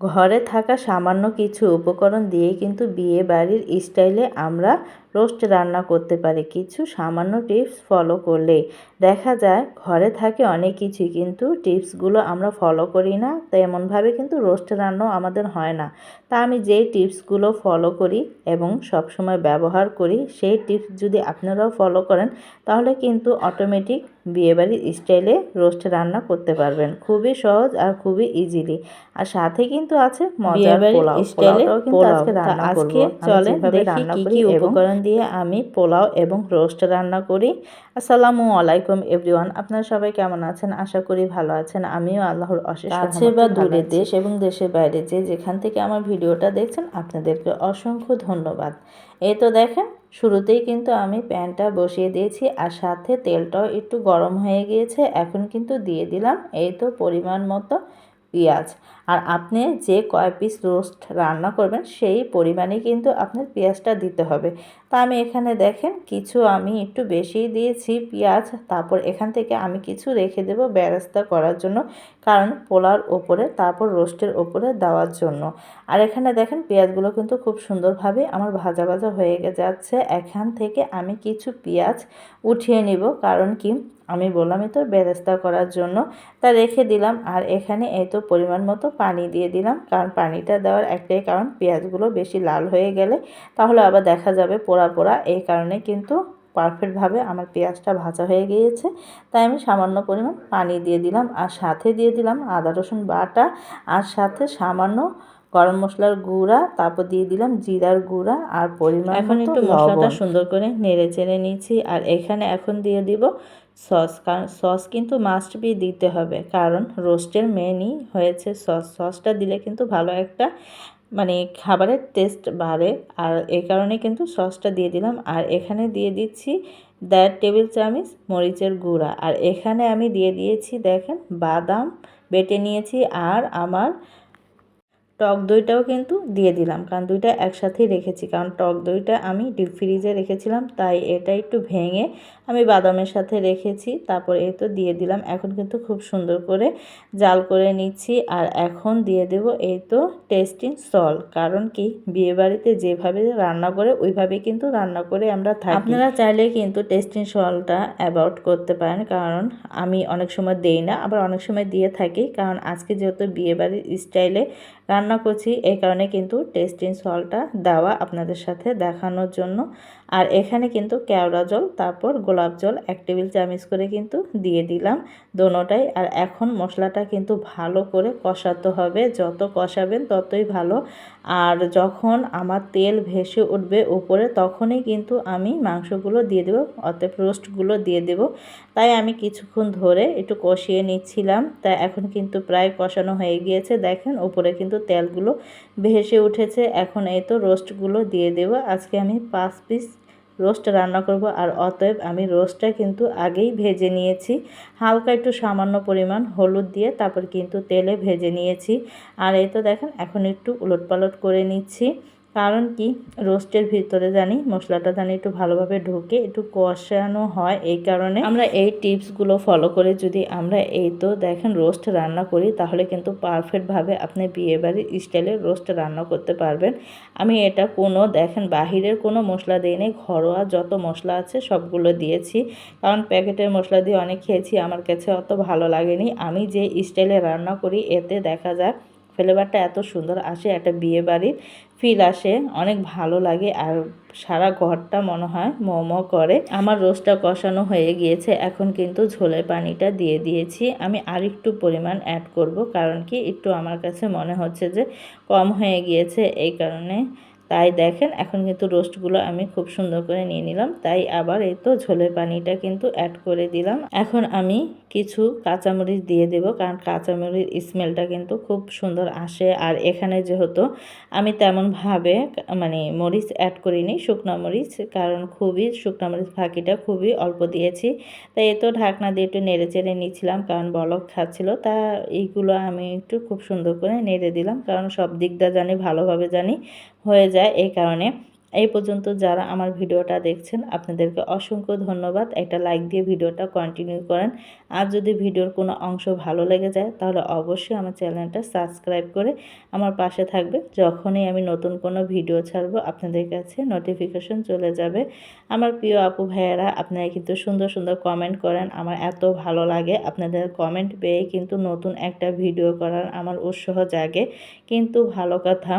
ঘরে থাকা সামান্য কিছু উপকরণ দিয়ে কিন্তু বিয়ে বাড়ির স্টাইলে আমরা রোস্ট রান্না করতে পারি। কিছু সামান্য টিপস ফলো করলে দেখা যায় ঘরে থাকে অনেক কিছুই, কিন্তু টিপসগুলো আমরা ফলো করি না, তেমনভাবে কিন্তু রোস্ট রান্নাও আমাদের হয় না। তা আমি যেই টিপসগুলো ফলো করি এবং সবসময় ব্যবহার করি, সেই টিপস যদি আপনারাও ফলো করেন, তাহলে কিন্তু অটোমেটিক বিয়েবাড়ির স্টাইলে রোস্ট রান্না করতে পারবেন। খুবই সহজ আর খুবই ইজিলি আর সাথে কিন্তু আছে মজার পোলাও। স্টাইলে আজকে রান্না আজকে চলে দেখি কি কি উপকরণ দিয়ে আমি পোলাও এবং রোস্ট রান্না করি। আসসালামু আলাইকুম এভরিওয়ান। আপনারা সবাই কেমন আছেন? আশা করি ভালো আছেন। আমিও আল্লাহর অশেষ কাছে রহমতে বা দূরে দেশ এবং দেশের বাইরে যে যেখান থেকে আমার ভিডিওটা দেখছেন আপনাদেরকে অসংখ্য ধন্যবাদ। এই তো দেখেন শুরুতেই কিন্তু আমি প্যানটা বসিয়ে দিয়েছি আর সাথে তেলটাও একটু গরম হয়ে গিয়েছে, এখন কিন্তু দিয়ে দিলাম। এই তো পরিমাণ মতো পেঁয়াজ। আর আপনি যে কয় পিস রোস্ট রান্না করবেন, সেই পরিমাণে কিন্তু আপনার পেঁয়াজটা দিতে হবে। তা আমি এখানে দেখেন, কিছু আমি একটু বেশিই দিয়েছি পেঁয়াজ, তারপর এখান থেকে আমি কিছু রেখে দেব ব্যবস্থা করার জন্য, কারণ পোলার ওপরে, তারপর রোস্টের ওপরে দেওয়ার জন্য। আর এখানে দেখেন, পেঁয়াজগুলো কিন্তু খুব সুন্দরভাবে আমার ভাজা ভাজা হয়ে যাচ্ছে। এখান থেকে আমি কিছু পেঁয়াজ উঠিয়ে নিব, কারণ কি? আমি বললামই তো বেরেস্তা করার জন্য। তা রেখে দিলাম, আর এখানে এই তো পরিমাণ মতো পানি দিয়ে দিলাম। কারণ পানিটা দেওয়ার একটাই কারণ, পেঁয়াজগুলো বেশি লাল হয়ে গেলে তাহলে আবার দেখা যাবে পোড়া পোড়া। এই কারণে কিন্তু পারফেক্টভাবে আমার পেঁয়াজটা ভাজা হয়ে গিয়েছে। তাই আমি সামান্য পরিমাণ পানি দিয়ে দিলাম আর সাথে দিয়ে দিলাম আদা রসুন বাটা আর সাথে সামান্য গরম মশলার গুঁড়া তারপর দিয়ে দিলাম জিরার গুঁড়া আর পরিমাণ এখন একটু মশলাটা সুন্দর করে নেড়ে চেড়ে নিয়েছি আর এখানে এখন দিয়ে দিব সস কারণ সস কিন্তু মাস্ট বি দিতে হবে কারণ রোস্টের মেনই হয়েছে সস। সসটা দিলে কিন্তু ভালো একটা মানে খাবারের টেস্ট বাড়ে আর এই কারণে কিন্তু সসটা দিয়ে দিলাম। আর এখানে দিয়ে দিচ্ছি দেড় টেবিল চামচ মরিচের গুঁড়া। আর এখানে আমি দিয়ে দিয়েছি দেখেন বাদাম বেটে নিয়েছি আর আমার টক দইটাও কিন্তু দিয়ে দিলাম। কারণ দুইটা একসাথেই রেখেছি। কারণ টক দইটা আমি ডিপ ফ্রিজে রেখেছিলাম, তাই এটা একটু ভেঙে আমি বাদামের সাথে রেখেছি। তারপর এই তো দিয়ে দিলাম। এখন কিন্তু খুব সুন্দর করে জাল করে নিচ্ছি। আর এখন দিয়ে দেব এই তো টেস্টিং সল কারণ কি? বিয়েবাড়িতে যেভাবে রান্না করে, ওইভাবে কিন্তু রান্না করে আমরা থাকি। আপনারা চাইলে কিন্তু টেস্টিং সলটা অ্যাবাউট করতে পারেন। কারণ আমি অনেক সময় দেই না, আবার অনেক সময় দিয়ে থাকি। কারণ আজকে যেহেতু বিয়েবাড়ির স্টাইলে রান্না করছি। এই কারণে কিন্তু টেস্টিং সলটা দেওয়া আপনাদের সাথে দেখানোর জন্য। আর এখানে কিন্তু কেওড়া জল, তারপর গোলাপ জল, এক টেবিল চামচ করে কিন্তু দিয়ে দিলাম দোনোটাই। আর এখন মশলাটা কিন্তু ভালো করে কষাতে হবে, যত কষাবেন ততই ভালো। আর যখন আমার তেল ভেসে উঠবে উপরে, তখনই কিন্তু আমি মাংসগুলো দিয়ে দেবো অতএব রোস্টগুলো দিয়ে দেব। তাই আমি কিছুক্ষণ ধরে একটু কষিয়ে নিচ্ছিলাম। তাই এখন কিন্তু প্রায় কষানো হয়ে গিয়েছে। দেখেন উপরে কিন্তু তেলগুলো ভেসে উঠেছে। এখন এই তো রোস্টগুলো দিয়ে দেবো। আজকে আমি পাঁচ পিস রোস্ট রান্না করব আর অতএব আমি রোস্টটা কিন্তু আগেই ভেজে নিয়েছি। হালকা একটু সামান্য পরিমাণ হলুদ দিয়ে তারপর কিন্তু তেলে ভেজে নিয়েছি। আর এই তো দেখেন, এখন একটু উলটপালট করে নিচ্ছি। কারণ কি? রোস্টের ভিতরে জানি মশলাটা জানি একটু ভালোভাবে ঢুকে, একটু কষানো হয় এই কারণে। আমরা এই টিপসগুলো ফলো করে যদি আমরা এই তো দেখেন রোস্ট রান্না করি, তাহলে কিন্তু পারফেক্টভাবে আপনি বিয়েবাড়ির স্টাইলে রোস্ট রান্না করতে পারবেন। আমি এটা কোনো, দেখেন বাহিরের কোনো মশলা দিইনি, ঘরোয়া যত মশলা আছে সবগুলো দিয়েছি। কারণ প্যাকেটের মশলা দিয়ে অনেক খেয়েছি, আমার কাছে অত ভালো লাগেনি। আমি যে স্টাইলে রান্না করি, এতে দেখা যায় ফ্লেভারটা এত সুন্দর আসে, একটা বিয়ে বাড়ির ফিল আসে, অনেক ভালো লাগে আর সারা ঘরটা মনে হয় মোমো করে। আমার রোস্টটা কষানো হয়ে গিয়েছে, এখন কিন্তু ঝোলের পানিটা দিয়ে দিয়েছি। আমি আরেকটু পরিমাণ অ্যাড করব, কারণ কি একটু আমার কাছে মনে হচ্ছে যে কম হয়ে গিয়েছে, এই কারণে তাই দেখেন, এখন কিন্তু রোস্টগুলো আমি খুব সুন্দর করে নিয়ে নিলাম। তাই আবার এই তো ঝোলের পানিটা কিন্তু অ্যাড করে দিলাম। এখন আমি কিছু কাঁচামরিচ দিয়ে দেব, কারণ কাঁচামরিচ স্মেলটা কিন্তু খুব সুন্দর আসে। আর এখানে যেহেতু আমি তেমনভাবে মানে মরিচ অ্যাড করিনি, শুকনো মরিচ, কারণ খুবই শুকনো মরিচ ফাঁকিটা খুবই অল্প দিয়েছি। তাই এ তো ঢাকনা দিয়ে একটু নেড়ে চেড়ে নিয়েছিলাম কারণ বলক খাচ্ছিল। তা এইগুলো আমি একটু খুব সুন্দর করে নেড়ে দিলাম, কারণ সব দিকটা জানি, ভালোভাবে জানি। হয়ে যায় এই কারণে। এই পর্যন্ত যারা আমার ভিডিওটা দেখছেন, আপনাদেরকে অসংখ্য ধন্যবাদ। একটা লাইক দিয়ে ভিডিওটা কন্টিনিউ করেন। আর যদি ভিডিওর কোনো অংশ ভালো লেগে যায়, তাহলে অবশ্যই আমার চ্যানেলটা সাবস্ক্রাইব করে আমার পাশে থাকবে। যখনই আমি নতুন কোনো ভিডিও ছাড়বো, আপনাদের কাছে নোটিফিকেশন চলে যাবে। আমার প্রিয় আপু ভাইয়েরা, আপনারা কিন্তু সুন্দর সুন্দর কমেন্ট করেন। আমার এত ভালো লাগে। আপনাদের কমেন্ট পেয়ে কিন্তু নতুন একটা ভিডিও করার আমার উৎসাহ জাগে। কিন্তু ভালো কথা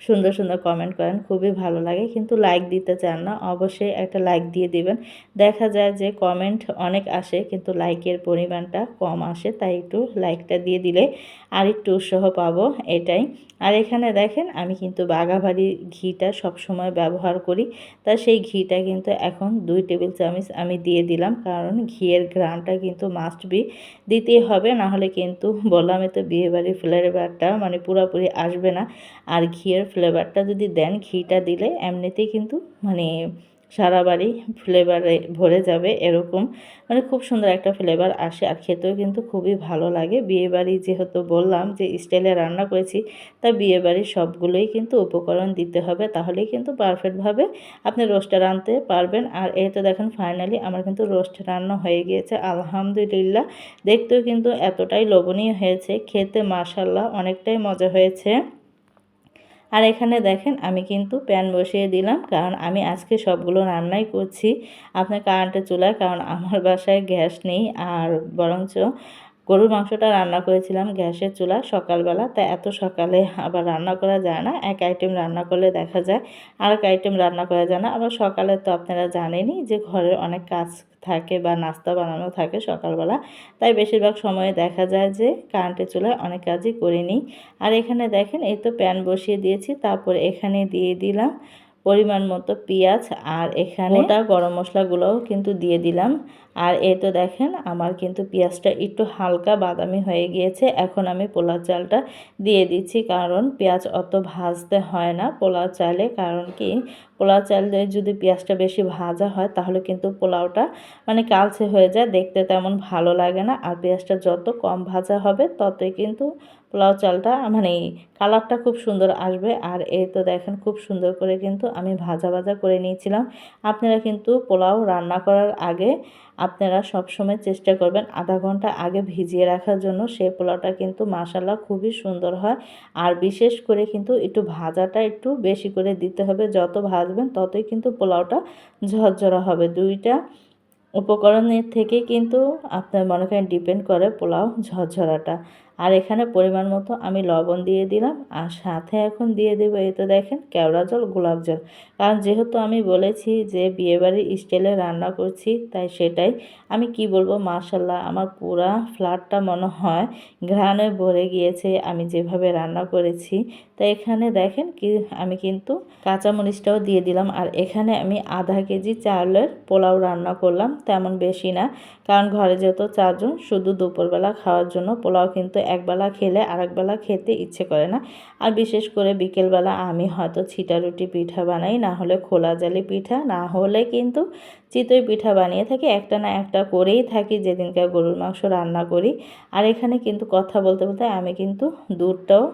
সুন্দর সুন্দর কমেন্ট করেন, খুবই ভালো লাগে। কিন্তু লাইক দিতে চান না, অবশ্যই একটা লাইক দিয়ে দিবেন। দেখা যায় যে কমেন্ট অনেক আসে, কিন্তু লাইকের পরিমাণটা কম আসে, তাই একটু লাইকটা দিয়ে দিলে আর একটু উৎসাহ পাবো, এটাই। আর এখানে দেখেন, আমি কিন্তু বাঘাবাড়ি ঘিটা সব সময় ব্যবহার করি। তা সেই ঘিটা কিন্তু এখন দুই টেবিল চামচ আমি দিয়ে দিলাম, কারণ ঘিয়ের গ্রানটা কিন্তু মাস্ট বি দিতেই হবে, না হলে কিন্তু বললামই তো বিয়েবাড়ির ফ্লেভারটা মানে পুরোপুরি আসবে না। আর ঘিয়ের ফ্লেভারটা যদি দেন ঘিটা দিলে এমনিতেই কিন্তু মানে সারা বাড়ি ফ্লেভারে ভরে যাবে এরকম। মানে খুব সুন্দর একটা ফ্লেভার আসে আর খেতেও কিন্তু খুবই ভালো লাগে। বিয়েবাড়ি যেহেতু বললাম যে স্টাইলে রান্না করেছি, তা বিয়েবাড়ির সবগুলোই কিন্তু উপকরণ দিতে হবে। তাহলেই কিন্তু পারফেক্টভাবে আপনি রোস্টটা রাঁধতে পারবেন। আর এই তো দেখেন ফাইনালি আমার কিন্তু রোস্ট রান্না হয়ে গিয়েছে, আলহামদুলিল্লাহ। দেখতেও কিন্তু এতটাই লোভনীয় হয়েছে, খেতে মাসাল্লাহ অনেকটাই মজা হয়েছে। আর এখানে দেখেন আমি কিন্তু প্যান বসিয়ে দিলাম, কারণ আমি আজকে সবগুলো রান্নাই করছি। আপনার কারেন্টের চুলায়, কারণ আমার বাসায় গ্যাস নেই, আর বরঞ্চ গরুর মাংসটা রান্না করেছিলাম গ্যাসের চুলা সকালবেলা, তা এত সকালে আবার রান্না করা যায় না। এক আইটেম রান্না করলে দেখা যায় আর এক আইটেম রান্না করা যায় না। আবার সকালে তো আপনারা জানেনই যে ঘরের অনেক কাজ থাকে বা নাস্তা বানানো থাকে সকালবেলা। তাই বেশিরভাগ সময়ে দেখা যায় যে কারেন্টের চুলায় অনেক কাজই করে নিই আর এখানে দেখেন, এই তো প্যান বসিয়ে দিয়েছি, তারপর এখানে দিয়ে দিলাম পরিমাণ মতো পেঁয়াজ আর এখানে ওটা গরম মশলাগুলোও কিন্তু দিয়ে দিলাম। আর এ তো দেখেন আমার কিন্তু পেঁয়াজটা একটু হালকা বাদামি হয়ে গিয়েছে। এখন আমি পোলাও চালটা দিয়ে দিচ্ছি কারণ পেঁয়াজ অত ভাজতে হয় না পোলাও চালে। কারণ কি পোলাও চাল দিয়ে যদি পেঁয়াজটা বেশি ভাজা হয়, তাহলে কিন্তু পোলাওটা মানে কালচে হয়ে যায়, দেখতে তেমন ভালো লাগে না। আর পেঁয়াজটা যত কম ভাজা হবে, ততই কিন্তু পোলাও চালটা মানে কালারটা খুব সুন্দর আসবে। আর এই তো দেখেন, খুব সুন্দর করে কিন্তু আমি ভাজা ভাজা করে নিয়েছিলাম। আপনারা কিন্তু পোলাও রান্না করার আগে আপনারা সবসময় চেষ্টা করবেন আধা ঘণ্টা আগে ভিজিয়ে রাখার জন্য। সেই পোলাওটা কিন্তু মাসালা খুবই সুন্দর হয়। আর বিশেষ করে কিন্তু একটু ভাজাটা একটু বেশি করে দিতে হবে। যত ভাজবেন ততই কিন্তু পোলাওটা ঝরঝরা হবে। দুইটা উপকরণের থেকে কিন্তু আপনার মনে করেন ডিপেন্ড করে পোলাও ঝরঝরাটা। আর এখানে পরিমাণ মতো আমি লবণ দিয়ে দিলাম আর সাথে এখন দিয়ে দেবো এই তো দেখেন কেওড়া জল, গোলাপ জল। কারণ যেহেতু আমি বলেছি যে বিয়েবাড়ির স্টাইলে রান্না করছি, তাই সেটাই। আমি কি বলব মার্শাল্লাহ আমার পুরা ফ্ল্যাটটা মনে হয় ঘ্রাণে ভরে গিয়েছে আমি যেভাবে রান্না করেছি। তো এখানে দেখেন কি, আমি কিন্তু কাঁচামরিচটাও দিয়ে দিলাম আর এখানে আমি আধা কেজি চাউলের পোলাও রান্না করলাম, তেমন বেশি না। কারণ ঘরে যেহেতু চারজন শুধু দুপুরবেলা খাওয়ার জন্য পোলাও কিন্তু একবেলা খেলে আরেকবেলা খেতে ইচ্ছে করে না। আর বিশেষ করে বিকেলবেলা আমি হয়তো ছিটা রুটি পিঠা বানাই, না হলে খোলা জালি পিঠা, না হলে কিন্তু চিতই পিঠা বানিয়ে থাকি। একটা না একটা করেই থাকি যেদিনকে গরুর মাংস রান্না করি। আর এখানে কিন্তু কথা বলতে বলতে আমি কিন্তু দুধটাও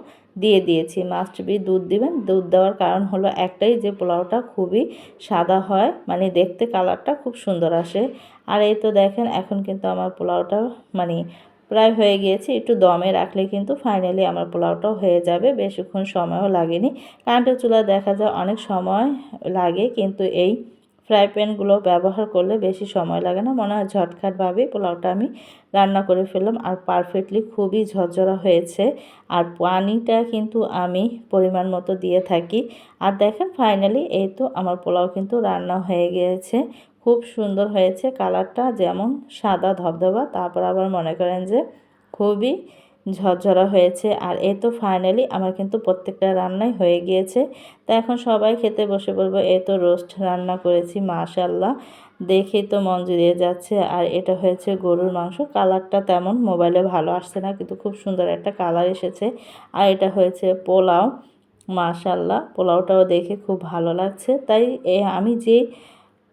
দিয়ে দিয়েছি। মাস্ট বি দুধ দিবেন। দুধ দেওয়ার কারণ হলো একটাই যে পোলাওটা খুবই সাদা হয় মানে দেখতে কালারটা খুব সুন্দর আসে। আর এই তো দেখেন, এখন কিন্তু আমার পোলাওটা মানে প্রায় হয়ে গিয়েছে, একটু দমে রাখলে কিন্তু ফাইনালি আমার পোলাওটাও হয়ে যাবে। বেশিক্ষণ সময়ও লাগেনি। কারেন্টের চুলা দেখা যায় অনেক সময় লাগে, কিন্তু এই ফ্রাই প্যানগুলো ব্যবহার করলে বেশি সময় লাগে না। মনে হয় ঝটখাটভাবেই পোলাওটা আমি রান্না করে ফেললাম আর পারফেক্টলি খুবই ঝরঝরা হয়েছে। আর পানিটা কিন্তু আমি পরিমাণ মতো দিয়ে থাকি। আর দেখেন ফাইনালি এই তো আমার পোলাও কিন্তু রান্না হয়ে গিয়েছে। খুব সুন্দর হয়েছে কালারটা, যেমন সাদা ধবধবা। তারপর আবার মনে করেন যে খুবই ঝরঝরা হয়েছে। আর এ তো ফাইনালি আমার কিন্তু প্রত্যেকটা রান্নাই হয়ে গিয়েছে। তা এখন সবাই খেতে বসে বলব এ তো রোস্ট রান্না করেছি মাশাল্লাহ দেখেই তো মন জুড়িয়ে যাচ্ছে। আর এটা হয়েছে গরুর মাংস। কালারটা তেমন মোবাইলে ভালো আসছে না, কিন্তু খুব সুন্দর একটা কালার এসেছে। আর এটা হয়েছে পোলাও মাশাল্লাহ পোলাওটাও দেখে খুব ভালো লাগছে। তাই আমি যেই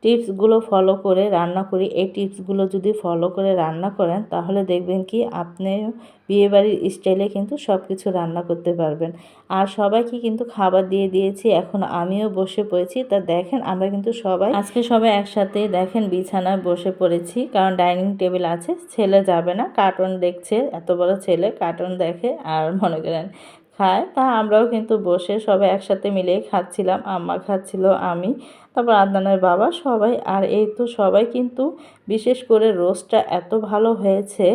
টিপসগুলো ফলো করে রান্না করি। এই টিপসগুলো যদি ফলো করে রান্না করেন, তাহলে দেখবেন কি আপনি বিয়েবাড়ির স্টাইলে কিন্তু সব কিছু রান্না করতে পারবেন। আর সবাইকে কিন্তু খাবার দিয়ে দিয়েছি, এখন আমিও বসে পড়েছি। তা দেখেন, আমরা কিন্তু সবাই আজকে সবাই একসাথে দেখেন বিছানায় বসে পড়েছি, কারণ ডাইনিং টেবিল আছে, ছেলে যাবে না। কার্টুন দেখছে, এত বড় ছেলে, কার্টুন দেখে আর মনে করেন খায়। তা আমরাও কিন্তু বসে সবাই একসাথে মিলে খাচ্ছিলাম, আম্মা খাচ্ছিল, আমি, তারপর আদনানের বাবা সবাই, আর এই তো সবাই কিন্তু বিশেষ করে রোস্টটা এত ভালো হয়েছে,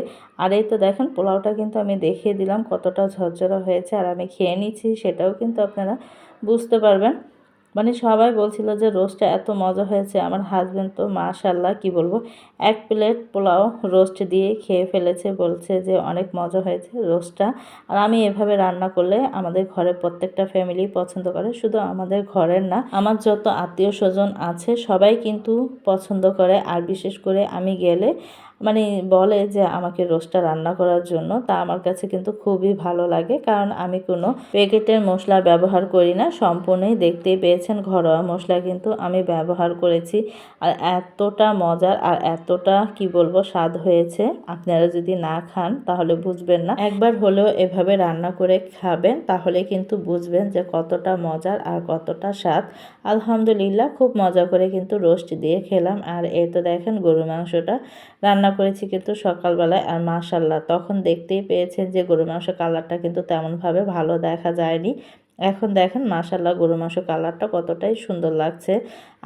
আর এই তো দেখেন পোলাওটা কিন্তু আমি দেখিয়ে দিলাম কতটা ঝরঝরা হয়েছে, আর আমি খেয়ে নিচ্ছি, সেটাও কিন্তু আপনারা বুঝতে পারবেন। মানে সবাই বলছিল যে রোস্টটা এত মজা হয়েছে, আমার হাজব্যান্ড তো মাশাল্লাহ কি বলব, এক প্লেট পোলাও রোস্ট দিয়ে খেয়ে ফেলেছে, বলছে যে অনেক মজা হয়েছে রোস্টটা আর আমি এভাবে রান্না করলে আমাদের ঘরের প্রত্যেকটা ফ্যামিলি পছন্দ করে, শুধু আমাদের ঘরের না, আমার যত আত্মীয় স্বজন আছে সবাই কিন্তু পছন্দ করে। আর বিশেষ করে আমি গেলে মানে বলে যে আমাকে রোস্টটা রান্না করার জন্য, তা আমার কাছে কিন্তু খুবই ভালো লাগে। কারণ আমি কোনো প্যাকেটের মশলা ব্যবহার করি না, সম্পূর্ণই দেখতেই পেয়েছেন ঘরোয়া মশলা কিন্তু আমি ব্যবহার করেছি। আর এতটা মজার আর এতটা, কি বলব, স্বাদ হয়েছে। আপনারা যদি না খান, তাহলে বুঝবেন না। একবার হলেও এভাবে রান্না করে খাবেন, তাহলে কিন্তু বুঝবেন যে কতটা মজার আর কতটা স্বাদ। আলহামদুলিল্লাহ, খুব মজা করে কিন্তু রোস্ট দিয়ে খেলাম। আর এ তো দেখেন গরু মাংসটা রান্না করেছি কিন্তু সকালবেলায় আর মাশাল্লাহ, তখন দেখতেই পেয়েছেন যে গরু মাংস কালারটা কিন্তু তেমনভাবে ভালো দেখা যায়নি। এখন দেখেন মাশাল্লাহ গরু মাংস কালারটা কতটাই সুন্দর লাগছে।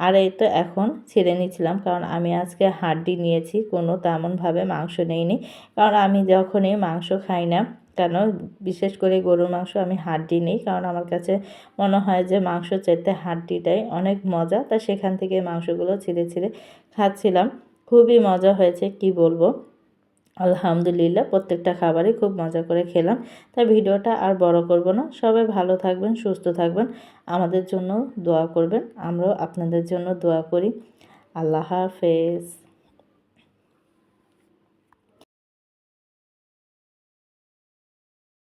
আর এই তো এখন ছিঁড়ে নিয়েছিলাম কারণ আমি আজকে হাড্ডি নিয়েছি, কোনো তেমনভাবে মাংস নেইনি। কারণ আমি যখনই মাংস খাই না কেন, বিশেষ করে গরুর মাংস আমি হাড্ডি নেই কারণ আমার কাছে মনে হয় যে মাংস চাইতে হাড্ডিটাই অনেক মজা। তা সেখান থেকে মাংসগুলো ছিঁড়ে ছিঁড়ে খাচ্ছিলাম। খুবই মজা হয়েছে, কি বলব? আলহামদুলিল্লাহ, প্রত্যেকটা খাবারই খুব মজা করে খেলাম। তাই ভিডিওটা আর বড় করব না। সবাই ভালো থাকবেন, সুস্থ থাকবেন। আমাদের জন্য দোয়া করবেন। আমরাও আপনাদের জন্য দোয়া করি। আল্লাহ হাফেজ।